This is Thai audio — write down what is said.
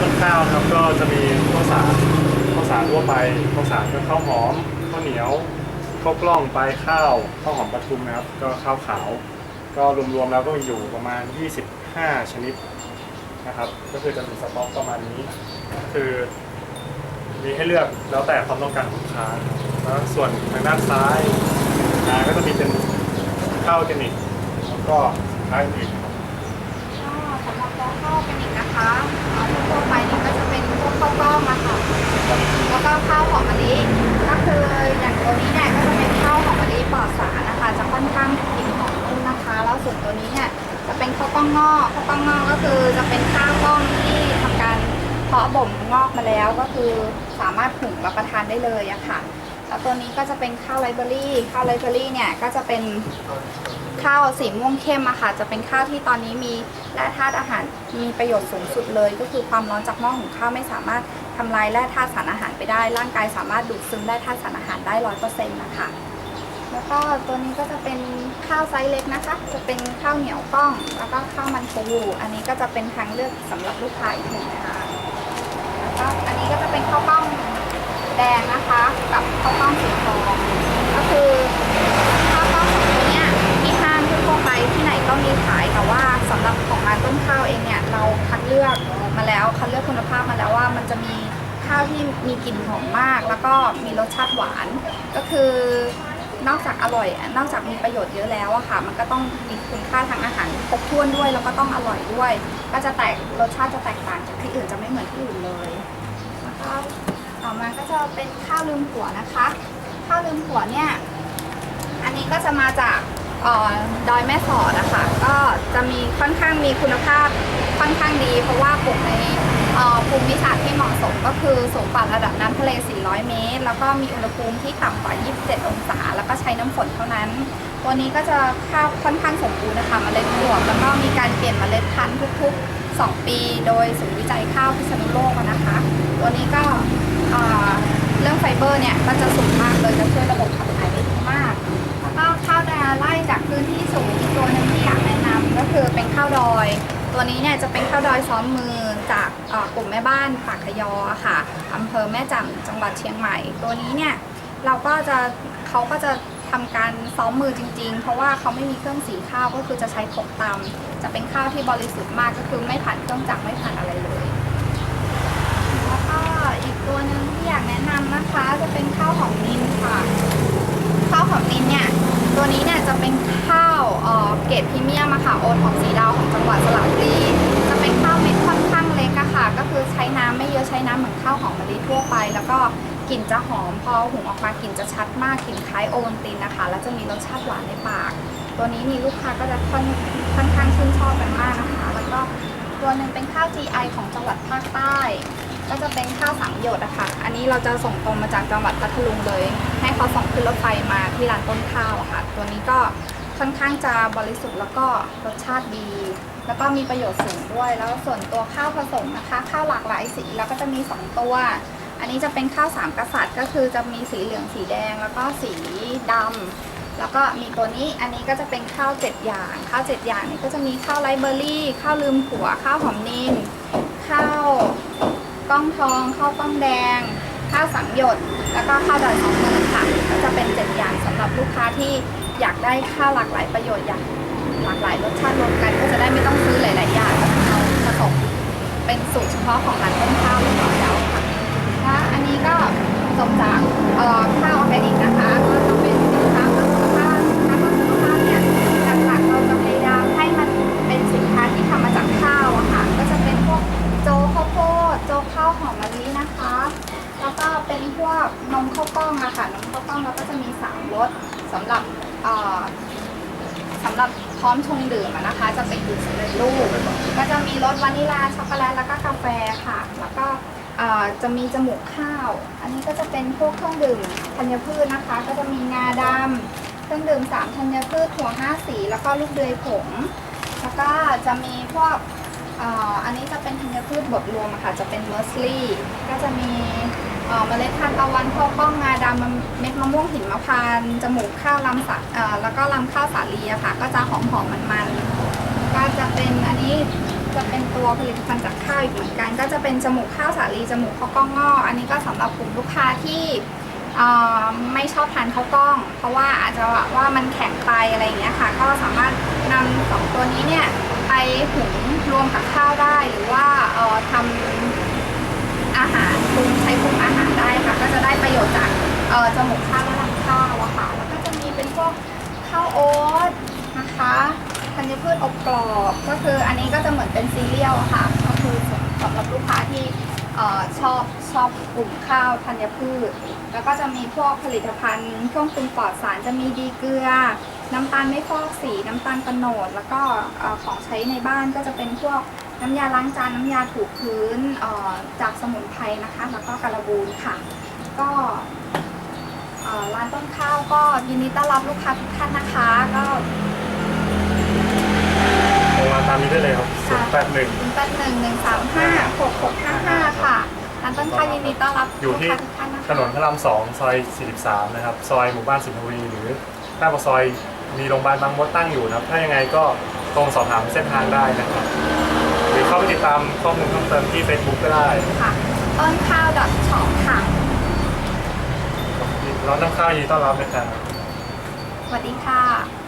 ต้นข้าวนะครับก็จะมีข้าวสารข้าวสารทั่วไปข้าวสารก็ข้าวหอมข้าวเหนียวข้าวกล้องปลายข้าวข้าวหอมปทุมนะครับ ก็ข้าวขาว ก็รวมๆแล้วก็มีอยู่ประมาณ 25 ชนิดนะครับ ก็คือจะมีสต็อกประมาณนี้ คือมีให้เลือกแล้วแต่ความต้องการของลูกค้าแล้วส่วนทางด้านซ้ายอ่าก็จะมีเป็นข้าวออร์แกนิกแล้วก็สินค้าอื่น รับตัวข้าวเป็นอีกนะคะเอ่อทั่วไปนี่ก็จะเป็นพวกข้าวกล้องอะค่ะแล้วก็ข้าวหอมมะลิก็คืออย่างตัวนี้เนี่ยก็จะเป็นข้าวหอมมะลิปลอดสารนะคะ จะค่อนข้างกลิ่นหอมนุ่มนะคะ แล้วส่วนตัวนี้เนี่ยจะเป็นข้าวกล้องงอกข้าวกล้องงอกก็คือจะเป็นข้าวกล้องที่ทำการเพาะบ่มงอกมาแล้วก็คือสามารถหุงรับประทานได้เลยอะค่ะแล้วตัวนี้ก็จะเป็นข้าวไรเบอรี่ข้าวไรเบอรี่เนี่ยก็จะเป็น ข้าวสีม่วงเข้มอะค่ะ จะเป็นข้าวที่ตอนนี้มีแร่ธาตุอาหารมีประโยชน์สูงสุดเลย ก็คือความร้อนจากหม้อหุงข้าวไม่สามารถทำลายแร่ธาตุสารอาหารไปได้ ร่างกายสามารถดูดซึมแร่ธาตุสารอาหารได้ร้อยเปอร์เซ็นต์นะคะแล้วก็ตัวนี้ก็จะเป็นข้าวไซส์เล็กนะคะ จะเป็นข้าวเหนียวกล้อง แล้วก็ข้าวมันปูอันนี้ก็จะเป็นทางเลือกสำหรับลูกค้าอีกหนึ่งนะคะแล้วก็อันนี้ก็จะเป็นข้าวกล้องแดงนะคะ กับข้าวกล้องสีทองก็คือ ข้าวที่มีกลิ่นหอมมาก แล้วก็มีรสชาติหวาน ก็คือนอกจากอร่อย นอกจากมีประโยชน์เยอะแล้วอะค่ะ มันก็ต้องมีคุณค่าทางอาหารครบถ้วนด้วย แล้วก็ต้องอร่อยด้วย ก็จะแตกรสชาติจะแตกต่างจากที่อื่นจะไม่เหมือนที่อื่นเลยแล้วก็ต่อมาก็จะเป็นข้าวลืมผัวนะคะ ข้าวลืมผัวเนี่ย อันนี้ก็จะมาจากออดอยแม่สอดนะคะก็จะมีค่อนข้างมีคุณภาพค่อนข้างดี เพราะว่าปลูกใน ภูมิศาสตร์ที่เหมาะสมก็คือสูงกว่าระดับน้ำทะเล 400 เมตร แล้วก็มีอุณหภูมิที่ต่ำกว่า 27 องศา แล้วก็ใช้น้ำฝนเท่านั้น ตัวนี้ก็จะข้าวค่อนข้างสมบูรณ์นะคะมเมล็ดบวแล้วก็มีการเปลี่ยนเมล็ดพันธุ์ทุกๆ 2 ปี โดยศูนย์วิจัยข้าวพิษณุโลกนะคะ ตัวนี้ก็เรื่องไฟเบอร์เนี่ยก็จะสูงมากเลยจะช่วยระบบขับถ่ายได้ดีมาก แล้วก็ข้าวนาไล่จากพื้นที่สูงอีกตัวหนึ่งที่อยากแนะนำก็คือเป็นข้าวดอย ตัวนี้เนี่ยจะเป็นข้าวดอยซ้อมมือจากกลุ่มแม่บ้านปากขยอค่ะอำเภอแม่จำจังหวัดเชียงใหม่ ตัวนี้เนี่ยเราก็จะเขาก็จะทำการซ้อมมือจริง ๆ เพราะว่าเขาไม่มีเครื่องสีข้าวก็คือจะใช้ถกตำจะเป็นข้าวที่บริสุทธิ์มากก็คือไม่ผ่านเครื่องจักรไม่ผ่านอะไรเลย แล้วก็อีกตัวหนึ่งที่อยากแนะนำนะคะจะเป็นข้าวหอมนินค่ะ ข้าวหอมนินเนี่ยตัวนี้เนี่ยจะเป็นข้าวเอ่อเกรดพรีเมียมค่ะโอทองสีดา น้ำไม่เยอะใช้น้ำเหมือนข้าวหอมมะลิทั่วไป แล้วก็กลิ่นจะหอมพอหุงออกมากลิ่นจะชัดมากกลิ่นคล้ายโอวัลตินนะคะ แล้วจะมีรสชาติหวานในปาก ตัวนี้นี่ลูกค้าก็จะค่อนค่อนข้างชื่นชอบกันมากนะคะ แล้วก็ตัวหนึ่งเป็นข้าว GI ของจังหวัดภาคใต้ ก็จะเป็นข้าวสังหยดอะคะอันนี้เราจะส่งตรงมาจากจังหวัดพัทลุงเลย ให้เขาส่งขึ้นรถไฟมาที่ร้านต้นข้าวอะค่ะ ตัวนี้ก็ค่อนข้างจะบริสุทธิ์แล้วก็รสชาติดี แล้วก็มีประโยชน์สูงด้วย แล้วส่วนตัวข้าวผสมนะคะ ข้าวหลากหลายสีแล้วก็จะมี 2 ตัว อันนี้จะเป็นข้าวสามกษัตริย์ ก็คือจะมีสีเหลืองสีแดง แล้วก็สีดำแล้วก็มีตัวนี้อันนี้ก็จะเป็นข้าวเจ็ดอย่างข้าวเจ็ดอย่างนี้ก็จะมีข้าวไรเบอร์รี่ข้าวลืมผัวข้าวหอมนินข้าวก้องทองข้าวกล้องแดง ข้าวสังหยดแล้วก็ข้าวดอยสองมือค่ะก็จะเป็นเจ็ดอย่างสำหรับลูกค้าที่อยากได้ข้าวหลากหลายประโยชน์อย่าง ลากหลายรสชาติรวมกันก็จะได้ไม่ต้องซื้อหลาย ๆ อย่างก็คือเอาผสมเป็นสูตรเฉพาะของร้านต้นข้าวเรียบร้อยแล้วค่ะและอันนี้ก็จบจากเอ่อข้าวออร์แกนิกนะคะก็จะเป็นำหรับพร้อมชงดื่มอะนะคะ จะเป็นดื่มสำเร็จรูปก็จะมีรสวานิลาช็อกโกแลตแล้วก็กาแฟค่ะ แล้วก็เอ่อจะมีจมูกข้าว อันนี้ก็จะเป็นพวกเครื่องดื่มธัญพืชนะคะ ก็จะมีงาดำเครื่องดื่มสามธัญพืชถั่วห้าสีแล้วก็ลูกเดือยผง แล้วก็จะมีพวกเอ่ออันนี้จะเป็นธัญพืชบดรวมอะค่ะ จะเป็นเมอร์สลี่ก็จะมี เอ่อเมล็ดทานตะวันข้าวกล้องงาดำเม็ดมะม่วงหินมะพร้านต์จมูกข้าวลำสาเอ่อแล้วก็ลำข้าวสาลีอะค่ะ ก็จะหอมหอมมันมันๆก็จะเป็นอันนี้จะเป็นตัวผลิตภัณฑ์จากข้าวอีกเหมือนกัน ก็จะเป็นจมูกข้าวสาลีจมูกข้าวกล้องงอกอันนี้ก็สำหรับกลุ่มลูกค้าที่เอ่อไม่ชอบทานข้าวกล้อง เพราะว่าอาจจะว่ามันแข็งไปอะไรอย่างเงี้ยค่ะ ก็สามารถนำสองตัวนี้เนี่ยไปหุงรวมกับข้าวได้หรือว่าเอ่อทำ อาหารปรุงใช้ปรุงอาหารได้ค่ะ ก็จะได้ประโยชน์จากเอ่อจมูกข้าวและลำข้าวอะค่ะ แล้วก็จะมีเป็นพวกข้าวโอ๊ตนะคะธัญพืชอบกรอบก็คืออันนี้ก็จะเหมือนเป็นซีเรียลอะค่ะ ก็คือสำหรับลูกค้าที่เอ่อชอบชอบกลุ่มข้าวธัญพืช แล้วก็จะมีพวกผลิตภัณฑ์เครื่องปรุงปลอดสารจะมีดีเกลือ น้ำตาลไม่ฟอกสีน้ำตาลกระโหนด แล้วก็เอ่อของใช้ในบ้านก็จะเป็นพวกน้ำยาล้างจานน้ำยาถูพื้นเอ่อจากสมุนไพรนะคะ แล้วก็การบูนค่ะ ก็เอ่อร้านต้นข้าวก็ยินดีต้อนรับลูกค้าทุกท่านนะคะ ก็โทรมาตามนี้ได้เลยครับค่ะ0 8 1คุณเป็นหนึ่งหนึ่งสามห้าหกหกห้าห้าค่ะร้านต้นข้าวยินดีต้อนรับอยู่ที่ลูกค้าทุกท่านนะคะถนนพระรามสองซอย43นะครับ ซอยหมู่บ้านสินทวีหรือหน้าปากซอย มีโรงพยาบาลบางมดตั้งอยู่นะครับ ถ้ายังไงก็ตรงสอบถามเส้นทางได้นะครับ หรือเข้าไปติดตามข้อมูลเพิ่มเติมที่ Facebook ก็ได้ค่ะต้นข้าวดอทช็อปค่ะร้านน้ำข้าวยินดีต้อนรับนะครับ สวัสดีค่ะ